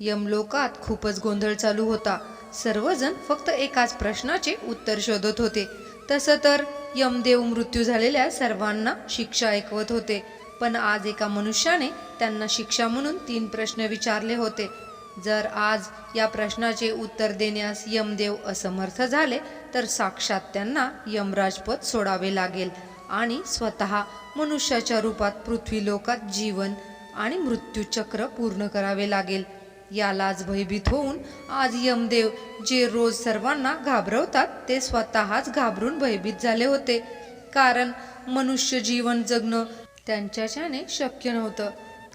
यमलोकात खूपच गोंधळ चालू होता. सर्वजण फक्त एकाच प्रश्नाचे उत्तर शोधत होते. तसं तर यमदेव मृत्यू झालेल्या सर्वांना शिक्षा ऐकवत होते. पण आज एका मनुष्याने त्यांना शिक्षा म्हणून तीन प्रश्न विचारले होते. जर आज या प्रश्नाचे उत्तर देण्यास यमदेव असमर्थ झाले तर साक्षात त्यांना यमराजपद सोडावे लागेल आणि स्वतः मनुष्याच्या रूपात पृथ्वी लोकात जीवन आणि मृत्यूचक्र पूर्ण करावे लागेल. यालाच भयभीत होऊन आज यमदेव जे रोज सर्वांना घाबरवतात ते स्वतःच घाबरून भयभीत झाले होते. कारण मनुष्य जीवन जगणं त्यांच्याच्याने शक्य नव्हतं.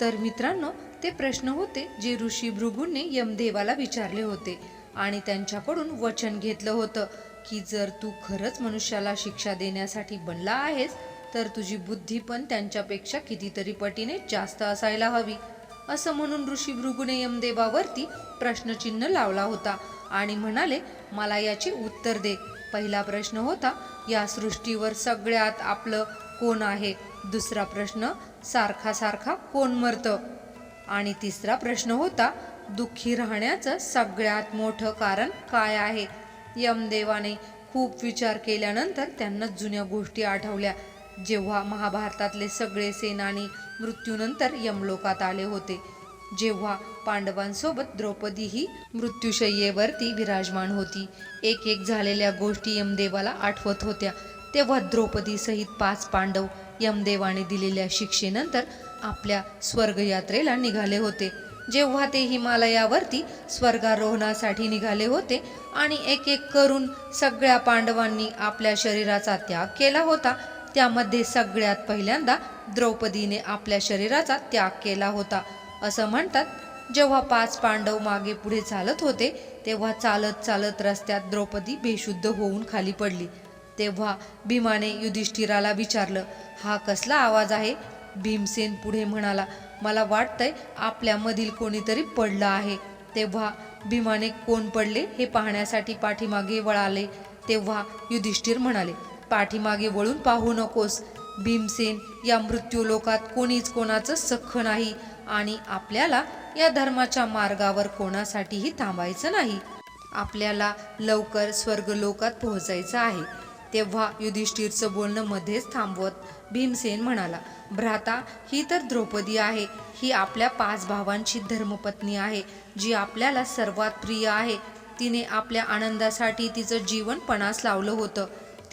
तर मित्रांनो ते प्रश्न होते जे ऋषी भृगूंनी यमदेवाला विचारले होते आणि त्यांच्याकडून वचन घेतलं होतं की जर तू खरंच मनुष्याला शिक्षा देण्यासाठी बनला आहेस तर तुझी बुद्धी पण त्यांच्यापेक्षा कितीतरी पटीने जास्त असायला हवी. असं म्हणून ऋषी भृगुने यमदेवावरती प्रश्नचिन्ह लावला होता आणि म्हणाले मला याचे उत्तर दे. पहिला प्रश्न होता या सृष्टीवर सगळ्यात आपलं कोण आहे? दुसरा प्रश्न सारखा सारखा कोण मरतं? आणि तिसरा प्रश्न होता दुःखी राहण्याचं सगळ्यात मोठं कारण काय आहे? यमदेवाने खूप विचार केल्यानंतर त्यांना जुन्या गोष्टी आठवल्या. जेव्हा महाभारतातले सगळे सेनानी मृत्यूनंतर यमलोकात आले होते. जेव्हा पांडवांसोबत द्रौपदी ही मृत्यूशय्येवरती विराजमान होती. एक एक झालेल्या गोष्टी यमदेवाला आठवत होत्या. तेव्हा द्रौपदी सहित पाच पांडव यमदेवाने दिलेल्या शिक्षेनंतर आपल्या स्वर्गयात्रेला निघाले होते. जेव्हा ते हिमालयावरती स्वर्गारोहणासाठी निघाले होते आणि एक एक करून सगळ्या पांडवांनी आपल्या शरीराचा त्याग केला होता त्यामध्ये सगळ्यात पहिल्यांदा द्रौपदीने आपल्या शरीराचा त्याग केला होता. असं म्हणतात जेव्हा पाच पांडव मागे पुढे चालत होते तेव्हा चालत चालत रस्त्यात द्रौपदी बेशुद्ध होऊन खाली पडली. तेव्हा भीमाने युधिष्ठिराला विचारलं हा कसला आवाज आहे? भीमसेन पुढे म्हणाला मला वाटतंय आपल्यामधील कोणीतरी पडलं आहे. तेव्हा भीमाने कोण पडले हे पाहण्यासाठी पाठीमागे वळाले. तेव्हा युधिष्ठिर म्हणाले पाठीमागे वळून पाहू नकोस. भीमसेन या मृत्यूलोकात कोणीच कोणाचं सख्ख नाही आणि आपल्याला या धर्माच्या मार्गावर कोणासाठीही थांबायचं नाही. आपल्याला लवकर स्वर्गलोकात पोहोचायचं आहे. तेव्हा युधिष्ठिरचं बोलणं मध्येच थांबवत भीमसेन म्हणाला भ्राता ही तर द्रौपदी आहे. ही आपल्या पाच भावांची धर्मपत्नी आहे जी आपल्याला सर्वात प्रिय आहे. तिने आपल्या आनंदासाठी तिचं जीवन पणास लावलं होतं.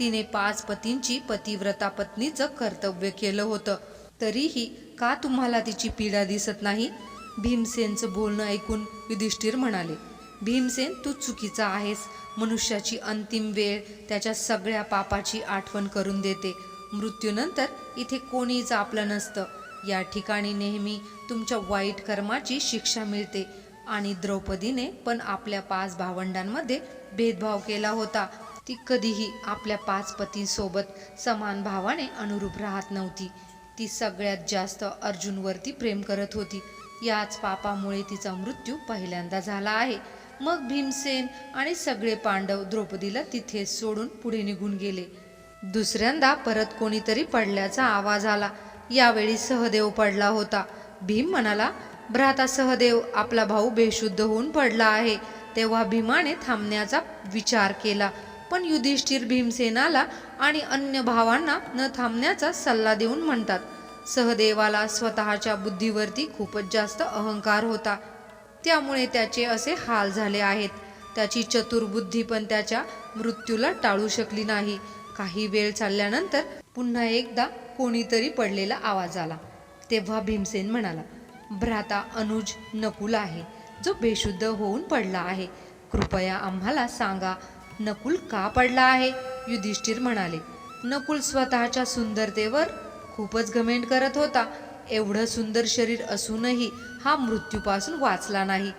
तिने पाच पतींची पतिव्रता पत्नीचं कर्तव्य केलं होतं. तरीही का तुम्हाला तिची पीडा दिसत नाही? भीमसेनचं बोलणं ऐकून युधिष्ठिर म्हणाले भीमसेन तू चुकीचा आहेस. मनुष्याची अंतिम वेळ त्याच्या सगळ्या पापाची आठवण करून देते. मृत्यूनंतर इथे कोणीच आपलं नसतं. या ठिकाणी नेहमी तुमच्या वाईट कर्माची शिक्षा मिळते आणि द्रौपदीने पण आपल्या पाच भावंडांमध्ये भेदभाव केला होता. ती कधीही आपल्या पाच पतींसोबत समान भावाने अनुरूप राहत नव्हती. ती सगळ्यात जास्त अर्जुनवरती प्रेम करत होती. याच पापामुळे तिचा मृत्यू पहिल्यांदा झाला आहे. मग भीमसेन आणि सगळे पांडव द्रौपदीला तिथे सोडून पुढे निघून गेले. दुसऱ्यांदा परत कोणीतरी पडल्याचा आवाज आला. यावेळी सहदेव पडला होता. भीम म्हणाला भ्राता सहदेव आपला भाऊ बेशुद्ध होऊन पडला आहे. तेव्हा भीमाने थांबण्याचा विचार केला. पण युधिष्ठिर भीमसेनाला आणि अन्य भावांना न थांबण्याचा सल्ला देऊन म्हणतात सहदेवाला स्वतःच्या बुद्धीवरती खूपच जास्त अहंकार होता. त्यामुळे त्याचे असे हाल झाले आहेत. त्याची चतुर बुद्धी पण त्याच्या मृत्यूला टाळू शकली नाही. काही वेळ चालल्यानंतर पुन्हा एकदा कोणीतरी पडलेला आवाज आला. तेव्हा भीमसेन म्हणाला भ्राता अनुज नकुल आहे. जो बेशुद्ध होऊन पडला आहे. कृपया आम्हाला सांगा नकुल का पडला आहे? युधिष्ठिर म्हणाले नकुल स्वतःच्या सुंदरतेवर खूपच घमेंट करत होता. एवढं सुंदर शरीर असूनही हा मृत्यूपासून वाचला नाही.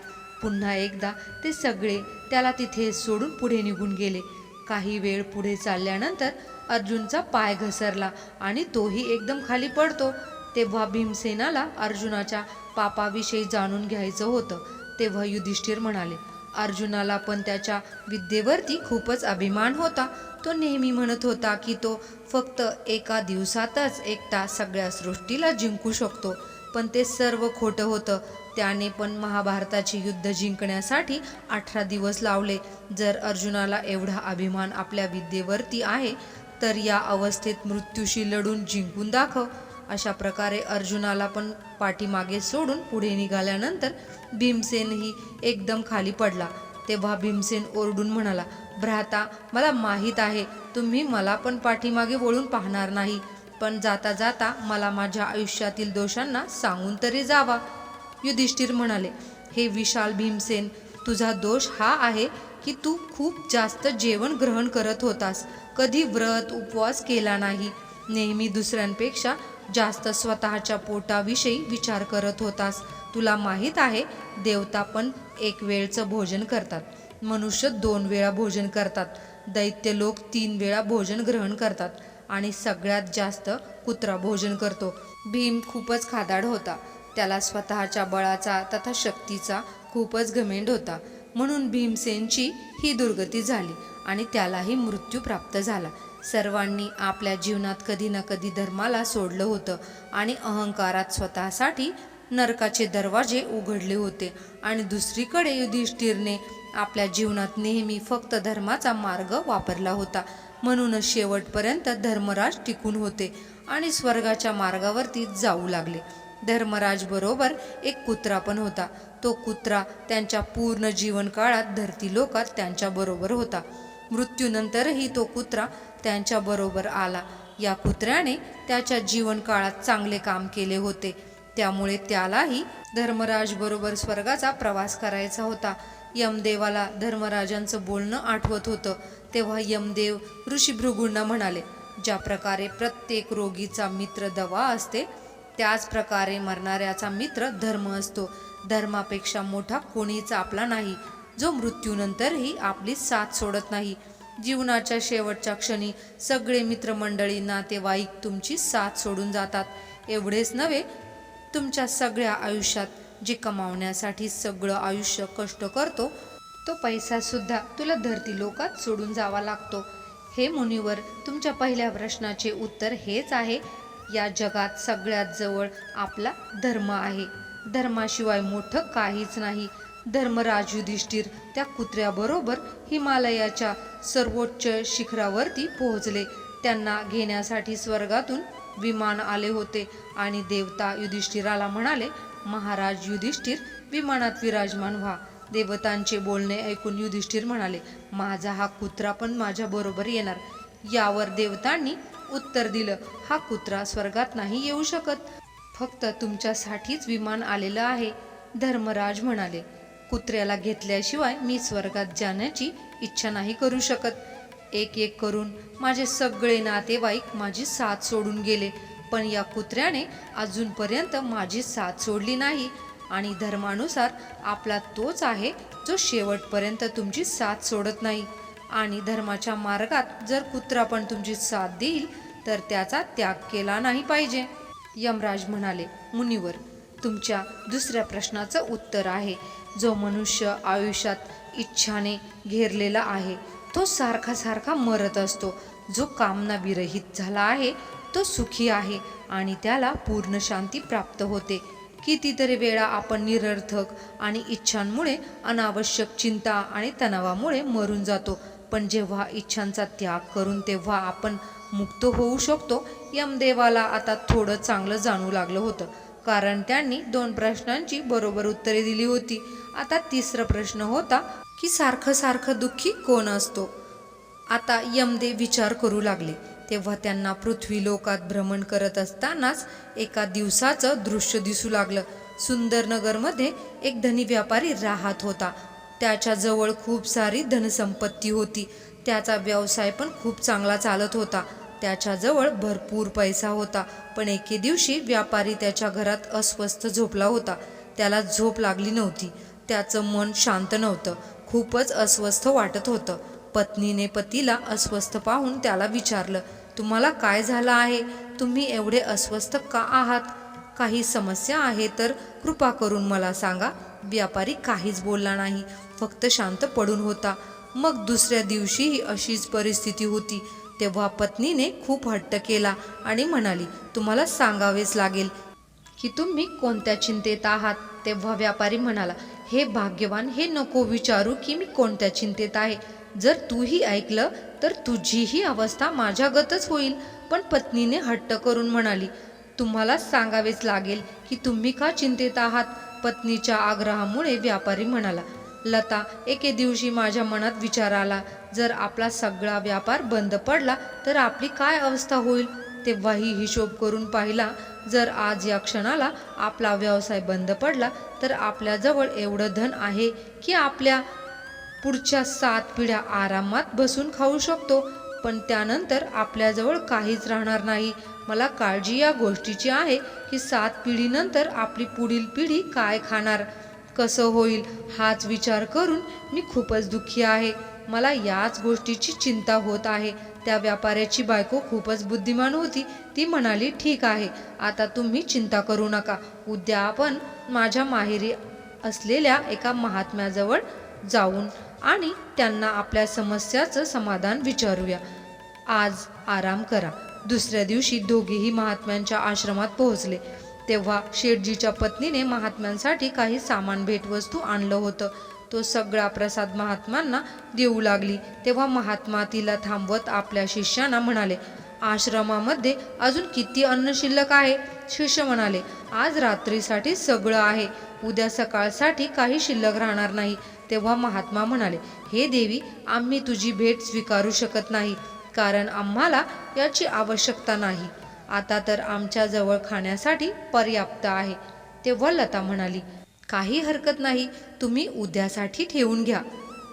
पुन्हा एकदा ते सगळे त्याला तिथे सोडून पुढे निघून गेले. काही वेळ पुढे चालल्यानंतर अर्जुनचा पाय घसरला आणि तोही एकदम खाली पडतो. तेव्हा भीमसेनाला अर्जुनाच्या पापाविषयी जाणून घ्यायचं होतं तेव्हा युधिष्ठिर म्हणाले अर्जुनाला पण त्याच्या विद्येवरती खूपच अभिमान होता. तो नेहमी म्हणत होता की तो फक्त एका दिवसातच एकटा सगळ्या सृष्टीला जिंकू शकतो. पण ते सर्व खोटं होतं. त्याने पण महाभारताचे युद्ध जिंकण्यासाठी अठरा दिवस लावले. जर अर्जुनाला एवढा अभिमान आपल्या विद्येवरती आहे तर या अवस्थेत मृत्यूशी लढून जिंकून दाखव. अशा प्रकारे अर्जुनाला पण पाठीमागे सोडून पुढे निघाल्यानंतर भीमसेनही एकदम खाली पडला. तेव्हा भीमसेन ओरडून म्हणाला भ्राता मला माहीत आहे तुम्ही मला पण पाठीमागे वळून पाहणार नाही पण जाता जाता मला माझ्या आयुष्यातील दोषांना सांगून तरी जावा. युधिष्ठिर म्हणाले हे विशाल भीमसेन तुझा दोष हा आहे की तू खूप जास्त जेवण ग्रहण करत होतास. कधी व्रत उपवास केला नाही. नेहमी दुसऱ्यांपेक्षा जास्त स्वतःच्या पोटाविषयी विचार करत होतास. तुला माहीत आहे देवता पण एक वेळचं भोजन करतात. मनुष्य दोन वेळा भोजन करतात. दैत्य लोक तीन वेळा भोजन ग्रहण करतात. आणि सगळ्यात जास्त कुत्रा भोजन करतो. भीम खूपच खादाड होता. त्याला स्वतःच्या बळाचा तथा शक्तीचा खूपच घमेंड होता. म्हणून भीमसेनची ही दुर्गती झाली आणि त्यालाही मृत्यू प्राप्त झाला. सर्वांनी आपल्या जीवनात कधी ना कधी धर्माला सोडलं होतं आणि अहंकारात स्वतःसाठी नरकाचे दरवाजे उघडले होते. आणि दुसरीकडे युधिष्ठिरने आपल्या जीवनात नेहमी फक्त धर्माचा मार्ग वापरला होता. म्हणूनच शेवटपर्यंत धर्मराज टिकून होते आणि स्वर्गाच्या मार्गावरती जाऊ लागले. धर्मराज बरोबर एक कुत्रा पण होता. तो कुत्रा त्यांच्या पूर्ण जीवनकाळात धरती लोकात त्यांच्याबरोबर होता. मृत्यूनंतरही तो कुत्रा त्यांच्याबरोबर आला. या कुत्र्याने त्याच्या जीवनकाळात चांगले काम केले होते. त्यामुळे त्यालाही धर्मराजबरोबर स्वर्गाचा प्रवास करायचा होता. यमदेवाला धर्मराजांचं बोलणं आठवत होतं. तेव्हा यमदेव ऋषी भृगूंना म्हणाले ज्या प्रकारे प्रत्येक रोगीचा मित्र दवा असते त्याच प्रकारे मरणाऱ्याचा मित्र धर्म असतो. धर्मापेक्षा मोठा कोणीच आपला नाही. जो मृत्यूनंतरही आपली साथ सोडत नाही. जीवनाच्या शेवटच्या क्षणी सगळे मित्रमंडळी नातेवाईक तुमची साथ सोडून जातात. एवढेच नव्हे तुमच्या सगळ्या आयुष्यात जे कमावण्यासाठी सगळं आयुष्य कष्ट करतो तो पैसा सुद्धा तुला धरती लोकात सोडून जावा लागतो. हे मुनीवर तुमच्या पहिल्या प्रश्नाचे उत्तर हेच आहे. या जगात सगळ्यात जवळ आपला धर्म आहे. धर्माशिवाय मोठं काहीच नाही. धर्मराज युधिष्ठिर त्या कुत्र्याबरोबर हिमालयाच्या सर्वोच्च शिखरावरती पोहोचले. त्यांना घेण्यासाठी स्वर्गातून विमान आले होते आणि देवता युधिष्ठिराला म्हणाले महाराज युधिष्ठिर विमानात विराजमान व्हा. देवतांचे बोलणे ऐकून युधिष्ठिर म्हणाले माझा हा कुत्रा पण माझ्या बरोबर येणार. यावर देवतांनी उत्तर दिलं हा कुत्रा स्वर्गात नाही येऊ शकत. फक्त तुमच्यासाठीच विमान आलेलं आहे. धर्मराज म्हणाले कुत्र्याला घेतल्याशिवाय मी स्वर्गात जाण्याची इच्छा नाही करू शकत. एक एक करून माझे सगळे नातेवाईक माझी साथ सोडून गेले पण या कुत्र्याने अजूनपर्यंत माझी साथ सोडली नाही आणि धर्मानुसार आपला तोच आहे जो शेवटपर्यंत तुमची साथ सोडत नाही. आणि धर्माच्या मार्गात जर कुत्रा पण तुमची साथ देईल तर त्याचा त्याग केला नाही पाहिजे. यमराज म्हणाले मुनिवर तुमच्या दुसऱ्या प्रश्नाचं उत्तर आहे. जो मनुष्य आयुष्यात इच्छाने घेरलेला आहे तो सारखा सारखा मरत असतो. जो कामना विरहित झाला आहे तो सुखी आहे आणि त्याला पूर्ण शांती प्राप्त होते. कितीतरी वेळा आपण निरर्थक आणि इच्छांमुळे अनावश्यक चिंता आणि तणावामुळे मरून जातो. पण जेव्हा इच्छांचा त्याग करून तेव्हा आपण मुक्त होऊ शकतो यमदेवाला आता थोडं चांगलं जाणू लागलं होतं. कारण त्यांनी दोन प्रश्नांची बरोबर उत्तरे दिली होती. आता तिसरा प्रश्न होता की सारखं सारखं दुःखी कोण असतो? आता यमदेव विचार करू लागले. तेव्हा त्यांना पृथ्वी लोकात भ्रमण करत असतानाच एका दिवसाचं दृश्य दिसू लागलं. सुंदरनगरमध्ये एक धनी व्यापारी राहत होता. त्याच्याजवळ खूप सारी धनसंपत्ती होती. त्याचा व्यवसाय पण खूप चांगला चालत होता. त्याच्याजवळ भरपूर पैसा होता. पण एके दिवशी व्यापारी त्याच्या घरात अस्वस्थ झोपला होता. त्याला झोप लागली नव्हती. त्याचं मन शांत नव्हतं. खूपच अस्वस्थ वाटत होतं. पत्नीने पतीला अस्वस्थ पाहून त्याला विचारलं तुम्हाला काय झालं आहे? तुम्ही एवढे अस्वस्थ का आहात? काही समस्या आहे तर कृपा करून मला सांगा. व्यापारी काहीच बोलला नाही. फक्त शांत पडून होता. मग दुसऱ्या दिवशीही अशीच परिस्थिती होती. तेव्हा पत्नीने खूप हट्ट केला आणि म्हणाली तुम्हाला सांगावेच लागेल की तुम्ही कोणत्या चिंतेत आहात? तेव्हा व्यापारी म्हणाला हे भाग्यवान हे नको विचारू की मी कोणत्या चिंतेत आहे. जर तूही ऐकलं तर तुझीही अवस्था माझ्यागतच होईल. पण पत्नीने हट्ट करून म्हणाली तुम्हाला सांगावेच लागेल की तुम्ही का चिंतेत आहात? पत्नीच्या आग्रहामुळे व्यापारी म्हणाला लता एके दिवशी माझ्या मनात विचार आला जर आपला सगळा व्यापार बंद पडला तर आपली काय अवस्था होईल? तेव्हाही हिशोब करून पाहिला जर आज या क्षणाला आपला व्यवसाय बंद पडला तर आपल्याजवळ एवढं धन आहे की आपल्या पुढच्या सात पिढ्या आरामात बसून खाऊ शकतो. पण त्यानंतर आपल्याजवळ काहीच राहणार नाही. मला काळजी या गोष्टीची आहे की सात पिढीनंतर आपली पुढील पिढी काय खाणार? कसं होईल? हाच विचार करून मी खूपच दुःखी आहे. मला याच गोष्टीची चिंता होत आहे. त्या व्यापाऱ्याची बायको खूपच बुद्धिमान होती. ती म्हणाली ठीक आहे. आता तुम्ही चिंता करू नका. उद्या आपण माझ्या माहेरी असलेल्या एका महात्म्याजवळ जाऊन आणि त्यांना आपल्या समस्याचं समाधान विचारूया. आज आराम करा. दुसऱ्या दिवशी दोघेही महात्म्यांच्या आश्रमात पोहोचले. तेव्हा शेठजीच्या पत्नीने महात्म्यांसाठी काही सामान भेटवस्तू आणलं होतं. तो सगळा प्रसाद महात्म्यांना देऊ लागली. तेव्हा महात्मा तिला थांबवत आपल्या शिष्यांना म्हणाले आश्रमामध्ये अजून किती अन्न शिल्लक आहे? शिष्य म्हणाले आज रात्रीसाठी सगळं आहे. उद्या सकाळसाठी काही शिल्लक राहणार नाही. तेव्हा महात्मा म्हणाले हे देवी आम्ही तुझी भेट स्वीकारू शकत नाही कारण आम्हाला याची आवश्यकता नाही. आता तर आमच्याजवळ खाण्यासाठी पर्याप्त आहे. तेव्हा लता म्हणाली काही हरकत नाही. तुम्ही उद्यासाठी ठेवून घ्या.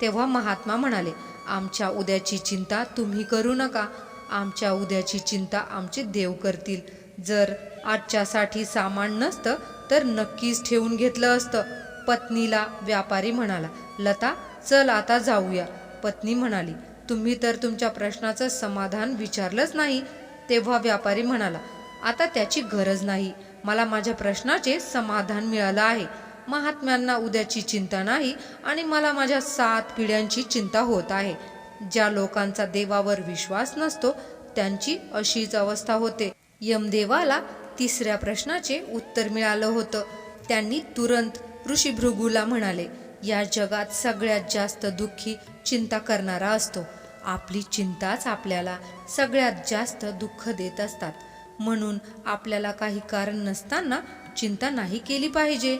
तेव्हा महात्मा म्हणाले आमच्या उद्याची चिंता तुम्ही करू नका. आमच्या उद्याची चिंता आमचे देव करतील. जर आजच्यासाठी सामान नसतं तर नक्कीच ठेवून घेतलं असतं. पत्नीला व्यापारी म्हणाला लता चल आता जाऊया. पत्नी म्हणाली तुम्ही तर तुमच्या प्रश्नाचं समाधान विचारलंच नाही. तेव्हा व्यापारी म्हणाला आता त्याची गरज नाही. मला माझ्या प्रश्नाचे समाधान मिळालं आहे. महात्म्यांना उद्याची चिंता नाही आणि मला माझ्या सात पिढ्यांची चिंता होत आहे. ज्या लोकांचा देवावर विश्वास नसतो त्यांची अशीच अवस्था होते. यमदेवाला तिसऱ्या प्रश्नाचे उत्तर मिळालं होतं. त्यांनी तुरंत ऋषी भृगूला म्हणाले या जगात सगळ्यात जास्त दुःखी चिंता करणारा असतो. आपली चिंताच आपल्याला सगळ्यात जास्त दुःख देत असतात. म्हणून आपल्याला काही कारण नसताना चिंता नाही केली पाहिजे.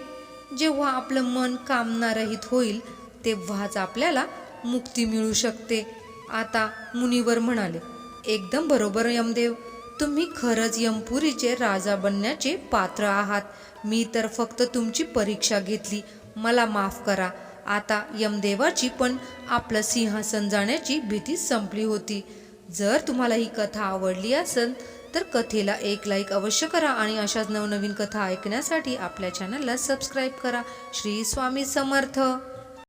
जेव्हा आपलं मन कामनारहित होईल तेव्हाच आपल्याला मुक्ती मिळू शकते. आता मुनीवर म्हणाले एकदम बरोबर यमदेव. तुम्ही खरंच यमपुरीचे राजा बनण्याचे पात्र आहात. मी तर फक्त तुमची परीक्षा घेतली. मला माफ करा. आता यमदेवाची पण आपलं सिंहासन जाण्याची भीती संपली होती. जर तुम्हाला ही कथा आवडली असेल तर कथेला एक लाईक अवश्य करा आणि अशाच नवनवीन कथा ऐकण्यासाठी आपल्या चॅनलला सबस्क्राईब करा. श्री स्वामी समर्थ.